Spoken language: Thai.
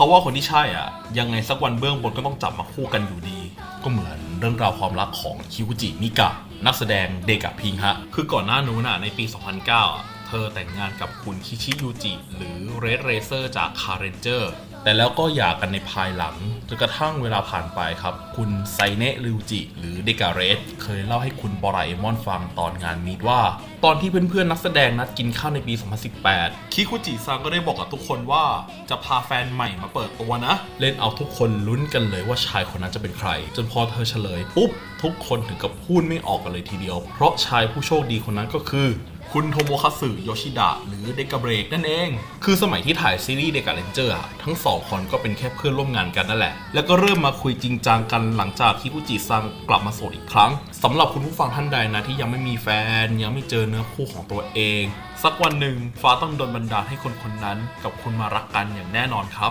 เขาว่าคนที่ใช่อะ ยังไงสักวันเบื้องบนก็ต้องจับมาคู่กันอยู่ดี ก็เหมือนเรื่องราวความรักของคิคุจิมิกะ นักแสดงเดกะพิงฮะ คือก่อนหน้านู้นน่ะในปี 2009 เธอแต่งงานกับคุณคิชิยูจิ หรือเรดเรเซอร์จากคาร์เรนเจอร์แต่แล้วก็หย่ากันในภายหลังจนกระทั่งเวลาผ่านไปครับ คุณไซเนะริวจิ หรือเดกาเรส ยเล่าให้คุณบราเอมอนฟังตอนงานมีดว่า ตอนที่เพื่อนๆนักแสดงนัดกินข้าวในปี 2018 คิคุจิซังก็ได้บอกกับทุกคนว่า จะพาแฟนใหม่มาเปิดตัวนะ เล่นเอาทุกคนลุ้นกันเลยว่าชายคนนั้นจะเป็นใคร จนพอเธอเฉลยปุ๊บทุกคนถึงกับพูดไม่ออกกันเลยทีเดียว เพราะชายผู้โชคดีคนนั้นก็คือ คุณโทโมคาสึโยชิดะหรือเดกาเบรกนั่นเอง คือสมัยที่ถ่ายซีรีส์เดกาเลนเจอร์อะทั้งสองคนก็เป็นแค่เพื่อนร่วมงานกันนั่นแหละ แล้วก็เริ่มมาคุยจริงจังกันหลังจากที่กุจิซังกลับมาโสดอีกครั้งสำหรับคุณผู้ฟังท่านใดนะที่ยังไม่มีแฟน ยังไม่เจอเนื้อคู่ของตัวเอง สักวันหนึ่งฟ้าต้องโดนบันดาลให้คนคนนั้นกับคุณมารักกันอย่างแน่นอนครับ